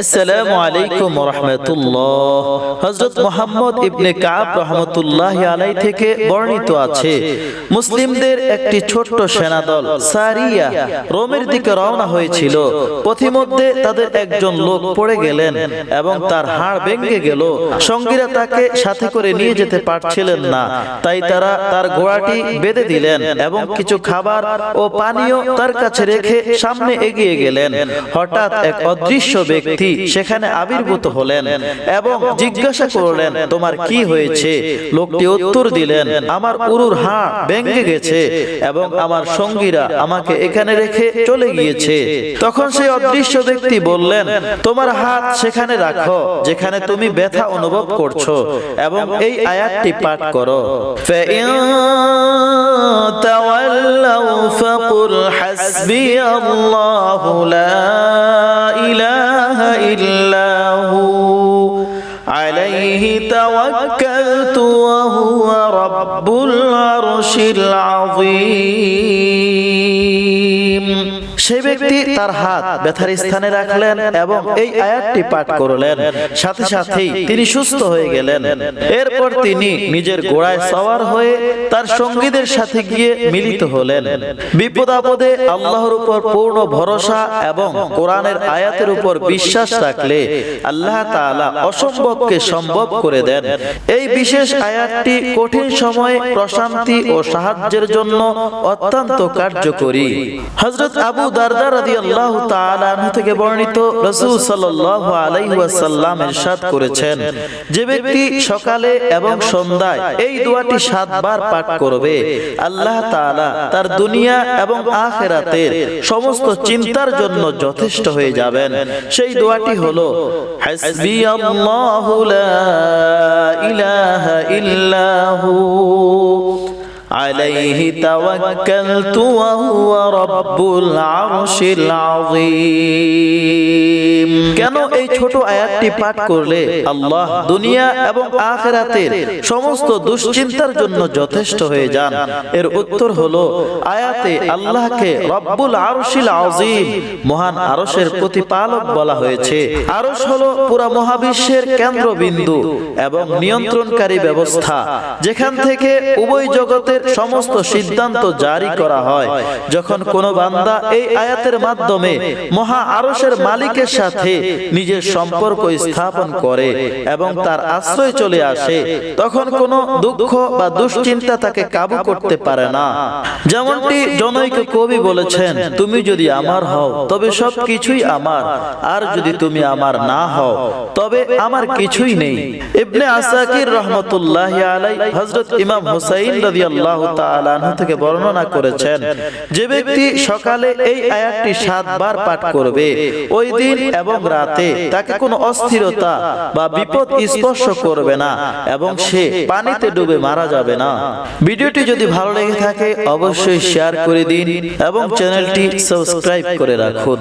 আসসালামু আলাইকুম রহমতুল্লাহ। হজরত মোহাম্মদ ইবনে কাব রহমতুল্লাহ আলাই থেকে বর্ণিত আছে, মুসলিমদের একটি ছোট্ট সারিয়া রোমের দিকে রওনা হয়েছিল। পথিমধ্যে তাদের একজন লোক পড়ে গেলেন এবং তার হাড় ভেঙে গেল। সঙ্গীরা তাকে সাথে করে নিয়ে যেতে পারছিলেন না। তাই তারা তার ঘোড়াটি বেঁধে দিলেন এবং কিছু খাবার ও পানীয় তার কাছে রেখে সামনে এগিয়ে গেলেন। হঠাৎ এক অদৃশ্য ব্যক্তি সেখানে আবির্ভূত হলেন এবং জিজ্ঞাসা করলেন তোমার কি হয়েছে লোকটি উত্তর দিলেন আমার উরুর হাড় ভেঙে গেছে এবং আমার সঙ্গীরা আমাকে এখানে রেখে চলে গিয়েছে তখন সেই অদৃশ্য ব্যক্তি বললেন তোমার হাত সেখানে রাখো যেখানে তুমি ব্যথা অনুভব করছো এবং এই আয়াতটি পাঠ করো فَإِن تَوَلَّوْا فَقُلْ حَسْبِيَ اللَّهُ لَا رب العرش العظيم. সেই ব্যক্তি তার হাত ব্যথার স্থানে রাখলেন এবং এই আয়াতটি পাঠ করলেন। সাথে সাথেই তিনি সুস্থ হয়ে গেলেন। এরপর তিনি নিজের ঘোড়ায় সওয়ার হয়ে তার সঙ্গীদের সাথে গিয়ে মিলিত হলেন। বিপদ আপদে আল্লাহর উপর পূর্ণ ভরসা এবং কোরআনের আয়াতের উপর বিশ্বাস রাখলে আল্লাহ তাআলা অসম্ভবকে সম্ভব করে দেন। এই বিশেষ আয়াতটি কঠিন সময়ে প্রশান্তি ও সাহায্যের জন্য অত্যন্ত কার্যকরী হযরত আবু এবং সমস্ত চিন্তার জন্য যথেষ্ট হয়ে যাবেন। সেই দোয়াটি হলো হাসবি ইল্লাহু। عليه توكلت وهو رب العرش العظيم কেন এই ছোট আয়াতটি পাঠ করলে আল্লাহ দুনিয়া এবং আখেরাতের সমস্ত দুশ্চিন্তার জন্য যথেষ্ট হয়ে যান এর উত্তর হলো আয়াতে আল্লাহকে রব্বুল আরশিল আযীম মহান আরশের প্রতিপালক বলা হয়েছে আরশ হলো পুরা মহাবিশ্বের কেন্দ্রবিন্দু এবং নিয়ন্ত্রণকারী ব্যবস্থা যেখান থেকে উভয় জগতের সমস্ত সিদ্ধান্ত জারি করা হয়। যখন কোনো বান্দা এই আয়াতের মাধ্যমে মহা আরশের মালিকের সাথে নিজের সম্পর্ক স্থাপন করে এবং তার আশ্রয় চলে আসে। তখন কোনো দুঃখ বা দুশ্চিন্তা তাকে কাবু করতে পারে না। যেমনটি জনৈক কবি বলেছেন তুমি যদি আমার হও তবে সব কিছুই আমার। আর যদি তুমি আমার না হও তবে আমার কিছুই নেই। ইবনে আসাকির রহমতুল্লাহ আলাই হযরত ইমাম হুসাইন রাদিয়াল্লাহু থেকে বর্ণনা করেছেন যে ব্যক্তি সকালে এই আয়াতটি সাতবার পাঠ করবে ওই দিন এবং রাতে তাকে কোনো অস্থিরতা বা বিপদ স্পর্শ করবে না এবং সে পানিতে ডুবে মারা যাবে না। ভিডিওটি যদি ভালো লেগে থাকে অবশ্যই শেয়ার করে দিন এবং চ্যানেলটি সাবস্ক্রাইব করে রাখুন।